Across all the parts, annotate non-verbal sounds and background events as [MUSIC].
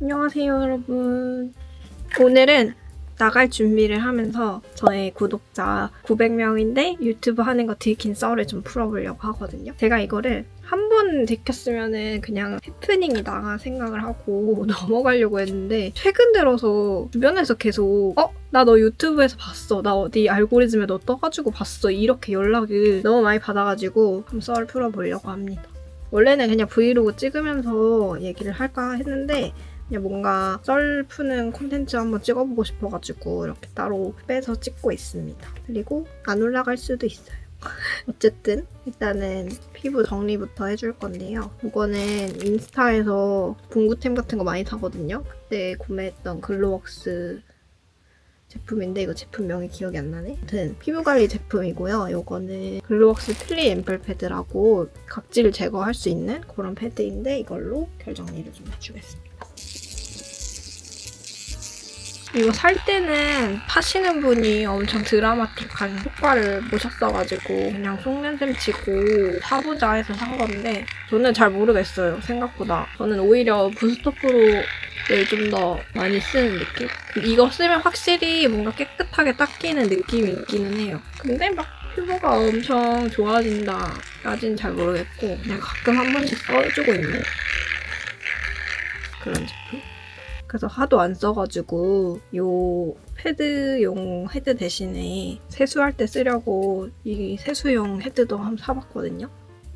안녕하세요, 여러분. 오늘은 나갈 준비를 하면서 저의 구독자 900명인데 유튜브 하는 거 들킨 썰을 좀 풀어보려고 하거든요. 제가 이거를 한 번 들켰으면은 그냥 해프닝이 나가 생각을 하고 [LAUGHS] 넘어가려고 했는데 최근 들어서 주변에서 계속 어? 나 너 유튜브에서 봤어. 나 어디 알고리즘에 너 떠가지고 봤어. 이렇게 연락을 너무 많이 받아가지고 한번 썰 풀어보려고 합니다. 원래는 그냥 브이로그 찍으면서 얘기를 할까 했는데 뭔가 썰 푸는 콘텐츠 한번 찍어보고 싶어가지고 이렇게 따로 빼서 찍고 있습니다. 그리고 안 올라갈 수도 있어요. [LAUGHS] 어쨌든 일단은 피부 정리부터 해줄 건데요. 이거는 인스타에서 봉구템 같은 거 많이 사거든요. 그때 구매했던 글로웍스 제품인데 이거 제품명이 기억이 안 나네. 아무튼 피부 관리 제품이고요. 이거는 글로웍스 틀리 앰플 패드라고 각질 제거할 수 있는 그런 패드인데 이걸로 결 정리를 좀 해주겠습니다. 이거 살 때는 파시는 분이 엄청 드라마틱한 효과를 보셨어가지고 그냥 속낸셈 치고 사보자 해서 산 건데 저는 잘 모르겠어요 생각보다. 저는 오히려 부스터 프로 를 좀 더 많이 쓰는 느낌? 이거 쓰면 확실히 뭔가 깨끗하게 닦이는 느낌이 있기는 해요. 근데 막 피부가 엄청 좋아진다 까진 잘 모르겠고 그냥 가끔 한 번씩 써주고 있는 그런 제품 그래서 하도 안 써가지고 요 패드용 헤드 대신에 세수할 때 쓰려고 이 세수용 헤드도 한번 사봤거든요.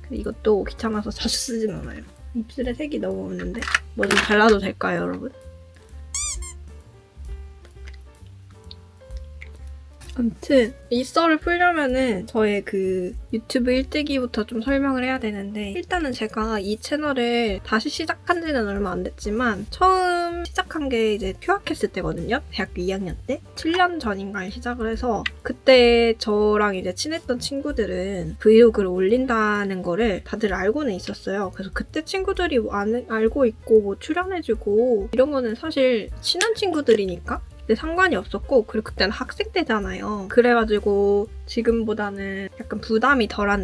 근데 이것도 귀찮아서 자주 쓰진 않아요. 입술에 색이 너무 없는데 뭐 좀 발라도 될까요, 여러분? 아무튼 이 썰을 풀려면은 저의 그 유튜브 1뜨기부터 좀 설명을 해야 되는데 일단은 제가 이 채널을 다시 시작한 지는 얼마 안 됐지만 처음 시작한 게 이제 휴학했을 때거든요. 대학교 2학년 때. 7년 전인가에 시작을 해서 그때 저랑 이제 친했던 친구들은 브이로그를 올린다는 거를 다들 알고는 있었어요. 그래서 그때 친구들이 안- 알고 있고 뭐 출연해주고 이런 거는 사실 친한 친구들이니까 근데 상관이 없었고 그리고 그때는 학생 때잖아요. 그래가지고 지금보다는 약간 부담이 덜한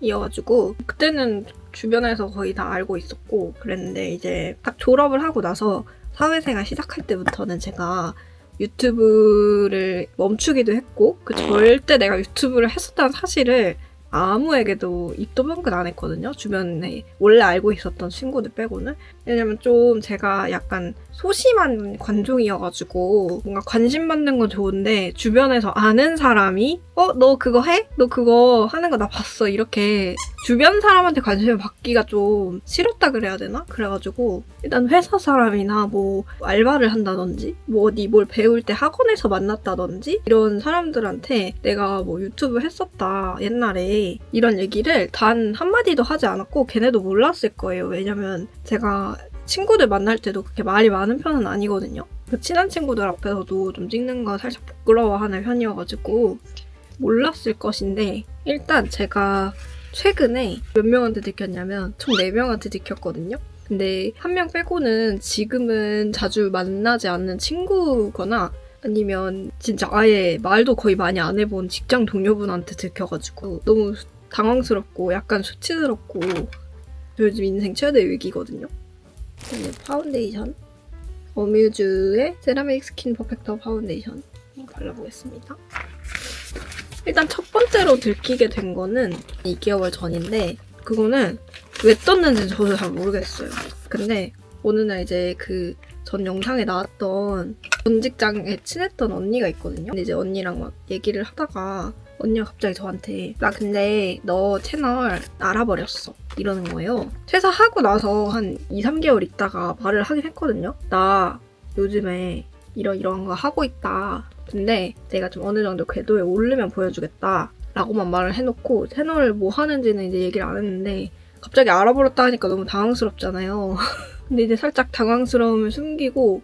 느낌이어가지고 그때는 주변에서 거의 다 알고 있었고 그랬는데 이제 딱 졸업을 하고 나서 사회생활 시작할 때부터는 제가 유튜브를 멈추기도 했고 그 절대 내가 유튜브를 했었다는 사실을 아무에게도 입도 번긋 안 했거든요. 주변에 원래 알고 있었던 친구들 빼고는. 왜냐면 좀 제가 약간 소심한 관종이어가지고 뭔가 관심 받는 건 좋은데 주변에서 아는 사람이 어 너 그거 해? 너 그거 하는 거 나 봤어 이렇게 주변 사람한테 관심을 받기가 좀 싫었다 그래야 되나? 그래가지고 일단 회사 사람이나 뭐 알바를 한다든지 뭐 어디 뭘 배울 때 학원에서 만났다든지 이런 사람들한테 내가 뭐 유튜브 했었다 옛날에 이런 얘기를 단 한마디도 하지 않았고 걔네도 몰랐을 거예요 왜냐면 제가 친구들 만날 때도 그렇게 말이 많은 편은 아니거든요. 그 친한 친구들 앞에서도 좀 찍는 거 살짝 부끄러워하는 편이어가지고 몰랐을 것인데 일단 제가 최근에 몇 명한테 들켰냐면 총 4명한테 들켰거든요. 근데 한 명 빼고는 지금은 자주 만나지 않는 친구거나 아니면 진짜 아예 말도 거의 많이 안 해본 직장 동료분한테 들켜가지고 너무 당황스럽고 약간 수치스럽고 요즘 인생 최대 위기거든요. 파운데이션 어뮤즈의 세라믹 스킨 퍼펙터 파운데이션 발라보겠습니다. 일단 첫 번째로 들키게 된 거는 2개월 전인데 그거는 왜 떴는지 저도 잘 모르겠어요. 근데 어느 날 이제 그 전 영상에 나왔던 전 직장에 친했던 언니가 있거든요. 근데 이제 언니랑 막 얘기를 하다가 언니가 갑자기 저한테 나 근데 너 채널 알아버렸어 이러는 거예요. 퇴사하고 나서 한 2, 3개월 있다가 말을 하긴 했거든요. 나 요즘에 이런 이런 거 하고 있다. 근데 내가 좀 어느 정도 궤도에 오르면 보여주겠다. 라고만 말을 해놓고 채널 뭐 하는지는 이제 얘기를 안 했는데 갑자기 알아버렸다 하니까 너무 당황스럽잖아요. [LAUGHS] 근데 이제 살짝 당황스러움을 숨기고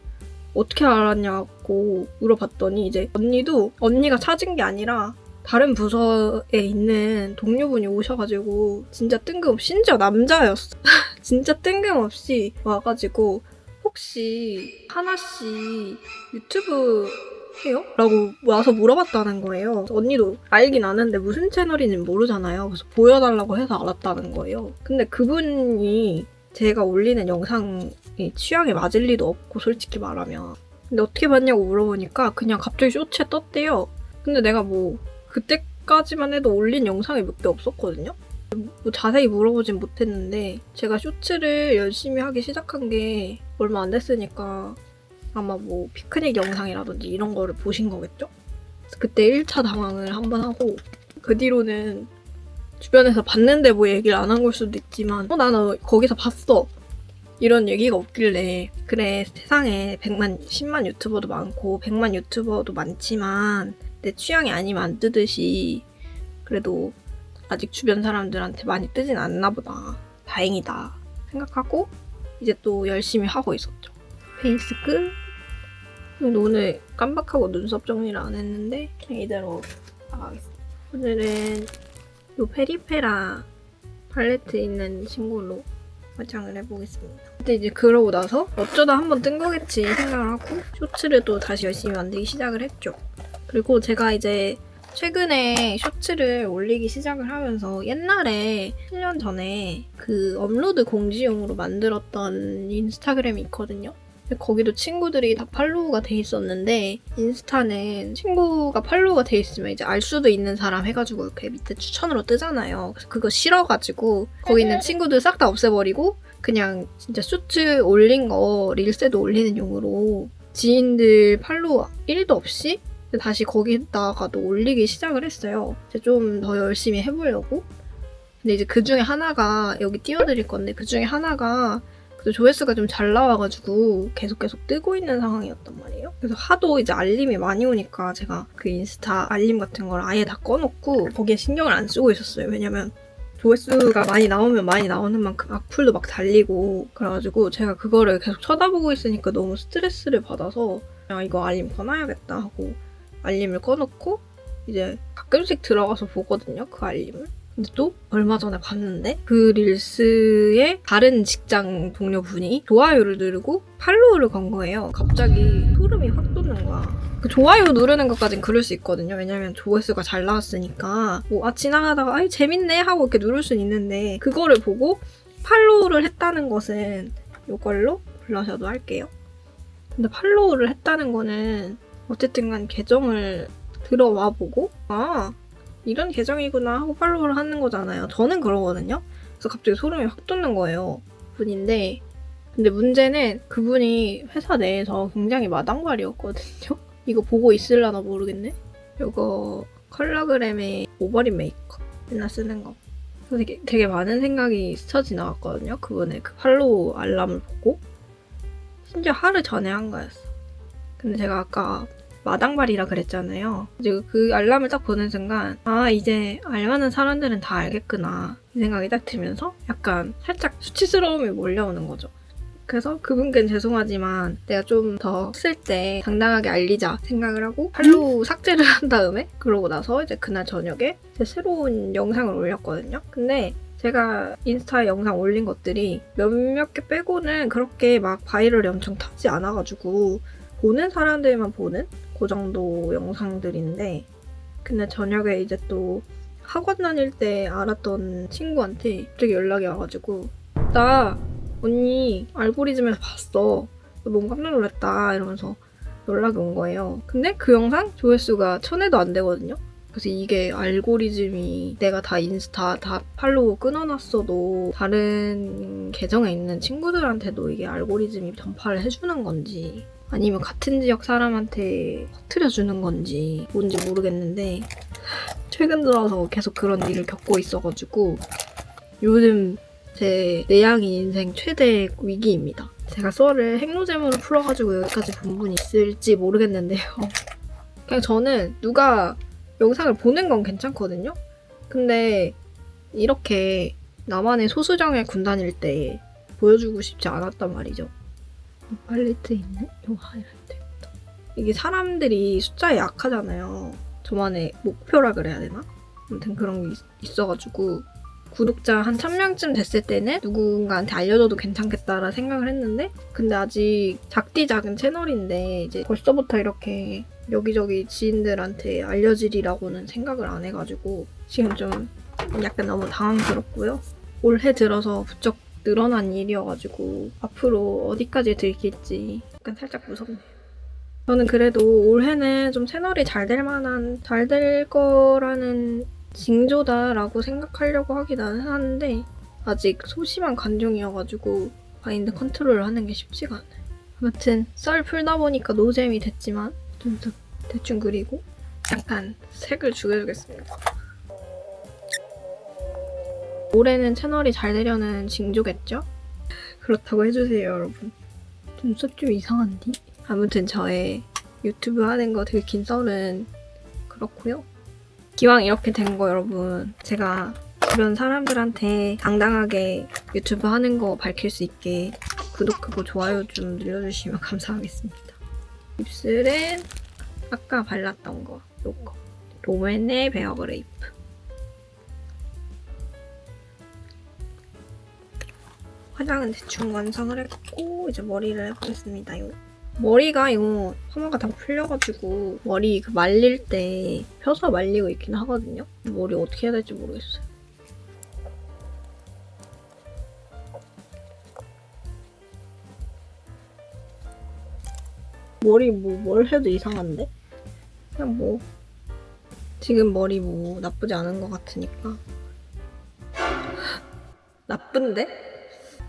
어떻게 알았냐고 물어봤더니 이제 언니도 언니가 찾은 게 아니라 다른 부서에 있는 동료분이 오셔가지고 진짜 뜬금없이 심지어 남자였어. [LAUGHS] 진짜 뜬금없이 와가지고 혹시 하나씨 유튜브 해요? 라고 와서 물어봤다는 거예요. 언니도 알긴 아는데 무슨 채널인지 모르잖아요. 그래서 보여달라고 해서 알았다는 거예요. 근데 그분이 제가 올리는 영상이 취향에 맞을 리도 없고 솔직히 말하면. 근데 어떻게 봤냐고 물어보니까 그냥 갑자기 쇼츠에 떴대요. 근데 내가 뭐 그때까지만 해도 올린 영상이 몇 개 없었거든요? 뭐 자세히 물어보진 못했는데 제가 쇼츠를 열심히 하기 시작한 게 얼마 안 됐으니까 아마 뭐 피크닉 영상이라든지 이런 거를 보신 거겠죠? 그때 1차 당황을 한번 하고 그 뒤로는 주변에서 봤는데 뭐 얘기를 안 한 걸 수도 있지만 어 나는 거기서 봤어. 이런 얘기가 없길래. 그래 세상에 100만 10만 유튜버도 많고 100만 유튜버도 많지만 내 취향이 아니면 안 뜨듯이 그래도 아직 주변 사람들한테 많이 뜨진 않나 보다. 다행이다. 생각하고 이제 또 열심히 하고 있었죠. 베이스 끝 근데 오늘 깜빡하고 눈썹 정리를 안 했는데 이대로 나가겠습니다. 오늘은 요 페리페라 팔레트 있는 친구로 화장을 해보겠습니다. 근데 이제 그러고 나서 어쩌다 한번 뜬 거겠지 생각을 하고 쇼츠를 또 다시 열심히 만들기 시작을 했죠. 그리고 제가 이제 최근에 쇼츠를 올리기 시작을 하면서 옛날에 1년 전에 그 업로드 공지용으로 만들었던 인스타그램이 있거든요. 거기도 친구들이 다 팔로우가 돼 있었는데 인스타는 친구가 팔로우가 돼 있으면 이제 알 수도 있는 사람 해가지고 이렇게 밑에 추천으로 뜨잖아요. 그래서 그거 싫어가지고 거기 있는 친구들 싹 다 없애버리고 그냥 진짜 쇼츠 올린 거 릴스에도 올리는 용으로 지인들 팔로우 1도 없이 다시 거기다가도 올리기 시작을 했어요. 이제 좀 더 열심히 해보려고. 근데 이제 그 중에 하나가 여기 띄워드릴 건데 그 중에 하나가 그 조회수가 좀 잘 나와가지고 계속 계속 뜨고 있는 상황이었단 말이에요. 그래서 하도 이제 알림이 많이 오니까 제가 그 인스타 알림 같은 걸 아예 다 꺼놓고 거기에 신경을 안 쓰고 있었어요. 왜냐면 조회수가 많이 나오면 많이 나오는 만큼 악플도 막 달리고 그래가지고 제가 그거를 계속 쳐다보고 있으니까 너무 스트레스를 받아서 그냥 이거 알림 꺼놔야겠다 하고 알림을 꺼놓고 이제 가끔씩 들어가서 보거든요. 그 알림을. 근데 또 얼마 전에 봤는데 그 릴스의 다른 직장 동료분이 좋아요를 누르고 팔로우를 건 거예요. 갑자기 소름이 확 돋는 거야. 그 좋아요 누르는 것까진 그럴 수 있거든요. 왜냐면 조회수가 잘 나왔으니까 뭐 아 지나가다가 아이 재밌네 하고 이렇게 누를 수는 있는데 그거를 보고 팔로우를 했다는 것은 이걸로 블러셔도 할게요. 근데 팔로우를 했다는 거는 어쨌든 간 계정을 들어와 보고 아 이런 계정이구나 하고 팔로우를 하는 거잖아요. 저는 그러거든요. 그래서 갑자기 소름이 확 돋는 거예요. 분인데 근데 문제는 그분이 회사 내에서 굉장히 마당발이었거든요. [LAUGHS] 이거 보고 있을라나 모르겠네. 이거 컬러그램의 오버립 메이크업 맨날 쓰는 거. 되게, 되게 많은 생각이 스쳐 지나갔거든요. 그분의 그 팔로우 알람을 보고 심지어 하루 전에 한 거였어. 근데 제가 아까 마당발이라 그랬잖아요. 이제 그 알람을 딱 보는 순간 아 이제 알만한 사람들은 다 알겠구나 이 생각이 딱 들면서 약간 살짝 수치스러움이 몰려오는 거죠. 그래서 그분께는 죄송하지만 내가 좀 더 쓸 때 당당하게 알리자 생각을 하고 팔로우 삭제를 한 다음에 그러고 나서 이제 그날 저녁에 제 새로운 영상을 올렸거든요. 근데 제가 인스타에 영상 올린 것들이 몇몇 개 빼고는 그렇게 막 바이럴이 엄청 타지 않아가지고 보는 사람들만 보는 그 정도 영상들인데 근데 저녁에 이제 또 학원 다닐 때 알았던 친구한테 갑자기 연락이 와가지고 나 언니 알고리즘에서 봤어. 너무 깜짝 놀랐다. 이러면서 연락이 온 거예요. 근데 그 영상 조회수가 천회도 안 되거든요. 그래서 이게 알고리즘이 내가 다 인스타 다 팔로우 끊어놨어도 다른 계정에 있는 친구들한테도 이게 알고리즘이 전파를 해주는 건지 아니면 같은 지역 사람한테 퍼뜨려주는 건지 뭔지 모르겠는데 최근 들어서 계속 그런 일을 겪고 있어가지고 요즘 제 내향인 인생 최대 위기입니다. 제가 썰을 핵노잼으로 풀어가지고 여기까지 본 분이 있을지 모르겠는데요. [LAUGHS] 그냥 저는 누가 영상을 보는 건 괜찮거든요. 근데 이렇게 나만의 소수정의 군단일 때 보여주고 싶지 않았단 말이죠. 이 팔레트 있는 이 하이라이터입니다. 이게 사람들이 숫자에 약하잖아요. 저만의 목표라 그래야 되나? 아무튼 그런 게 있- 있어가지고 구독자 한 1000명쯤 됐을 때는 누군가한테 알려줘도 괜찮겠다라 생각을 했는데 근데 아직 작디 작은 채널인데 이제 벌써부터 이렇게 여기저기 지인들한테 알려지리라고는 생각을 안 해가지고 지금 좀 약간 너무 당황스럽고요. 올해 들어서 부쩍 늘어난 일이어가지고 앞으로 어디까지 들킬지 약간 살짝 무섭네요. 저는 그래도 올해는 좀 채널이 잘 될 만한, 잘 될 거라는 징조다라고 생각하려고 하긴 하는데 아직 소심한 관중이어가지고 마인드 컨트롤을 하는 게 쉽지가 않아요. 아무튼 썰 풀다 보니까 노잼이 됐지만 눈썹 대충 그리고 약간 색을 죽여주겠습니다. 올해는 채널이 잘 되려는 징조겠죠? 그렇다고 해주세요, 여러분. 눈썹 좀 이상한디? 아무튼 저의 유튜브 하는 거 들킨 썰은 그렇고요. 기왕 이렇게 된 거 여러분, 제가 주변 사람들한테 당당하게 유튜브 하는 거 밝힐 수 있게 구독하고 좋아요 좀 눌러주시면 [LAUGHS] 감사하겠습니다. 입술은 아까 발랐던 거, 요거. 롬앤의 베어그레이프. 화장은 대충 완성을 했고 이제 머리를 해보겠습니다. 요. 머리가 요 파마가 다 풀려가지고 머리 그 말릴 때 펴서 말리고 있긴 하거든요. 머리 어떻게 해야 될지 모르겠어요. 머리 뭐 뭘 해도 이상한데? 그냥 뭐 지금 머리 뭐 나쁘지 않은 것 같으니까 [LAUGHS] 나쁜데?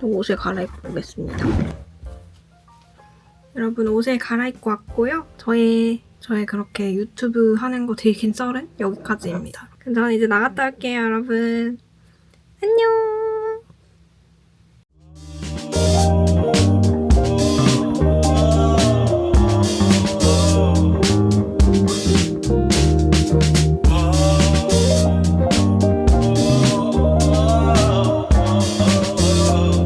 좀 옷을 갈아입고 오겠습니다. 여러분 옷을 갈아입고 왔고요. 저의 저의 그렇게 유튜브 하는 거 들킨 썰은 여기까지입니다. 그럼 저는 이제 나갔다 올게요, 여러분. 안녕.